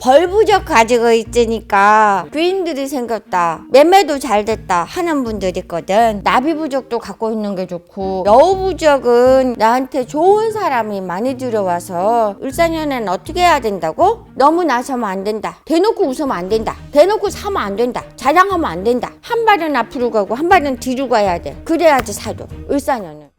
벌부적 가지고 있으니까 귀인들이 생겼다. 매매도 잘 됐다 하는 분들이 있거든. 나비부적도 갖고 있는 게 좋고 여우부적은 나한테 좋은 사람이 많이 들어와서 을사년에는 어떻게 해야 된다고? 너무 나서면 안 된다. 대놓고 웃으면 안 된다. 대놓고 사면 안 된다. 자랑하면 안 된다. 한 발은 앞으로 가고 한 발은 뒤로 가야 돼. 그래야지 사도. 을사년은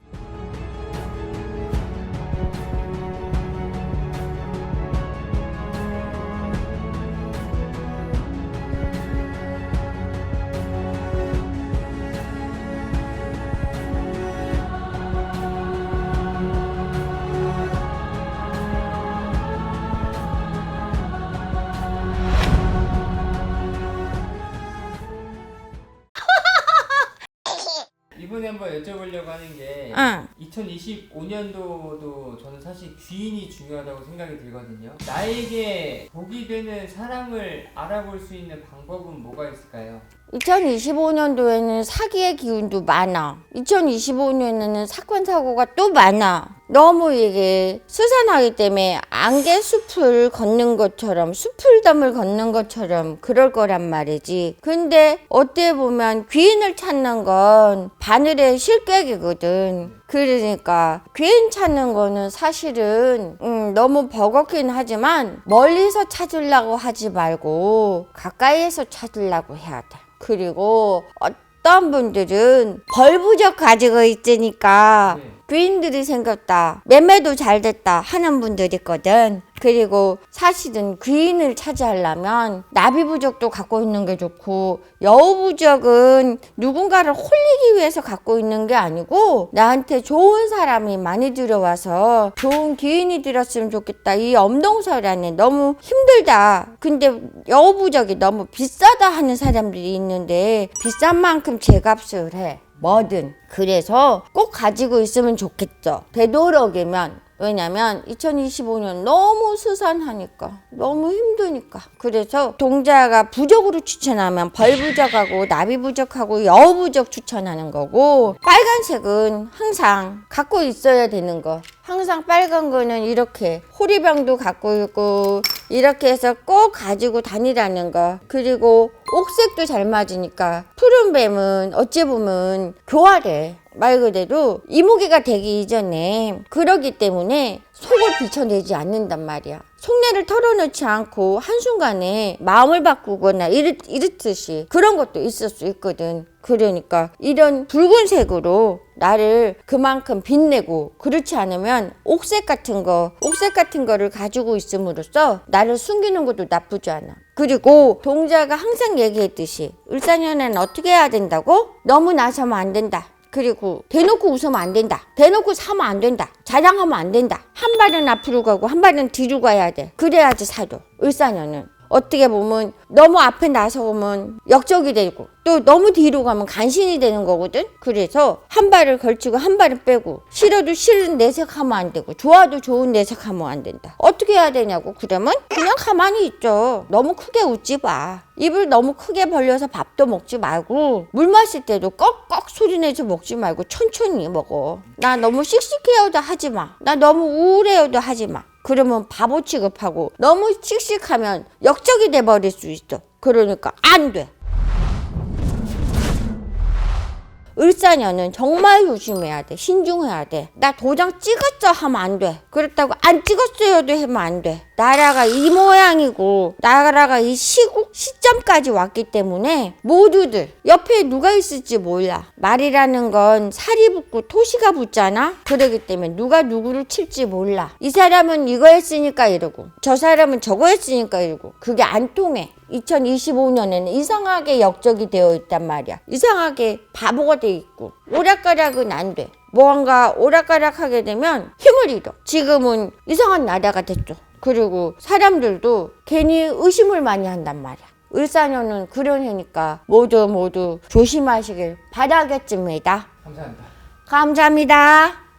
한번 여쭤보려고 하는 게 응. 2025년도도 저는 사실 귀인이 중요하다고 생각이 들거든요. 나에게 복이 되는 사람을 알아볼 수 있는 방법은 뭐가 있을까요? 2025년도에는 사기의 기운도 많아. 2025년에는 사건 사고가 또 많아. 너무 이게 수산하기 때문에 안개 숲을 걷는 것처럼 숲을담을 걷는 것처럼 그럴 거란 말이지. 근데 어떻게 보면 귀인을 찾는 건 바늘의 실격이거든. 그러니까 찾는 거는 사실은 음, 너무 버겁긴 하지만 멀리서 찾으려고 하지 말고 가까이에서 찾으려고 해야 돼. 그리고 어떤 분들은 벌부적 가지고 있으니까 네. 귀인들이 생겼다 매매도 잘 됐다 하는 분들이 있거든 그리고 사실은 귀인을 차지하려면 나비 부적도 갖고 있는 게 좋고 여우 부적은 누군가를 홀리기 위해서 갖고 있는 게 아니고 나한테 좋은 사람이 많이 들어와서 좋은 귀인이 들었으면 좋겠다. 이 엄동설 안에 너무 힘들다. 근데 여우 부적이 너무 비싸다 하는 사람들이 있는데 비싼 만큼 제값을 해. 뭐든. 그래서 꼭 가지고 있으면 좋겠죠. 되도록이면 왜냐면 2025년 너무 수산하니까 너무 힘드니까. 그래서 동자가 부적으로 추천하면 벌부적하고 나비부적하고 여우부적 추천하는 거고 빨간색은 항상 갖고 있어야 되는 거. 항상 빨간 거는 이렇게 호리병도 갖고 있고 이렇게 해서 꼭 가지고 다니라는 거. 그리고 옥색도 잘 맞으니까 푸른 뱀은 어찌 보면 교활해. 말 그대로 이모기가 되기 이전에 그러기 때문에 속을 비춰내지 않는단 말이야. 속내를 털어놓지 않고 한순간에 마음을 바꾸거나 이렇, 이렇듯이 그런 것도 있을 수 있거든. 그러니까 이런 붉은색으로 나를 그만큼 빛내고 그렇지 않으면 옥색 같은 거, 옥색 같은 거를 가지고 있음으로써 나를 숨기는 것도 나쁘지 않아. 그리고 동자가 항상 얘기했듯이 을사년에는 어떻게 해야 된다고? 너무 나서면 안 된다. 그리고 대놓고 웃으면 안 된다. 대놓고 사면 안 된다. 자랑하면 안 된다. 한 발은 앞으로 가고 한 발은 뒤로 가야 돼. 그래야지 사도. 을사년은. 어떻게 보면 너무 앞에 나서면 역적이 되고 또 너무 뒤로 가면 간신이 되는 거거든. 그래서 한 발을 걸치고 한 발을 빼고 싫어도 싫은 내색하면 안 되고 좋아도 좋은 내색하면 안 된다. 어떻게 해야 되냐고 그러면 그냥 가만히 있죠. 너무 크게 웃지 마. 입을 너무 크게 벌려서 밥도 먹지 말고 물 마실 때도 꺽꺽 소리 내서 먹지 말고 천천히 먹어. 나 너무 씩씩해요도 하지 마. 나 너무 우울해요도 하지 마. 그러면 바보 취급하고 너무 씩씩하면 역적이 돼 버릴 수 있어. 그러니까 안 돼. 을사년은 정말 조심해야 돼. 신중해야 돼. 나 도장 찍었어 하면 안 돼. 그렇다고 안 찍었어요도 하면 안 돼. 나라가 이 모양이고 나라가 이 시국 시점까지 왔기 때문에 모두들 옆에 누가 있을지 몰라. 말이라는 건 살이 붙고 토시가 붙잖아. 그러기 때문에 누가 누구를 칠지 몰라. 이 사람은 이거 했으니까 이러고 저 사람은 저거 했으니까 이러고 그게 안 통해. 2025년에는 이상하게 역적이 되어 있단 말이야. 이상하게 바보가 돼 있고 오락가락은 안 돼. 뭔가 오락가락하게 되면 힘을 잃어. 지금은 이상한 나라가 됐죠. 그리고 사람들도 괜히 의심을 많이 한단 말이야. 을사년은 그런 해니까 모두 모두 조심하시길 바라겠습니다. 감사합니다. 감사합니다.